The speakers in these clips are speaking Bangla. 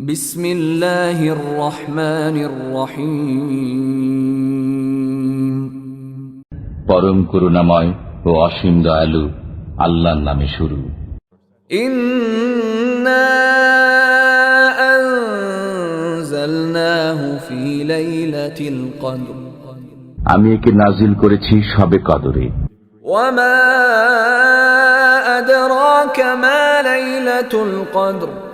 বিসমিল্লাহির রহমানির রহিম। পরম করুণাময় ও অসীম দয়ালু আল্লাহর নামে শুরু। আমি একে নাজিল করেছি সবে কদরে। ওয়ামা আদরাকা মা লাইলাতুল কদর।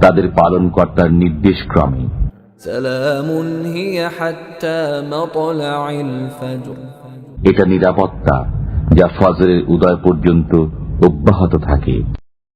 তাদের পালন কর্তার নির্দেশ ক্রমে এটা নিরাপত্তা যা ফজরের উদয় পর্যন্ত অব্যাহত থাকে।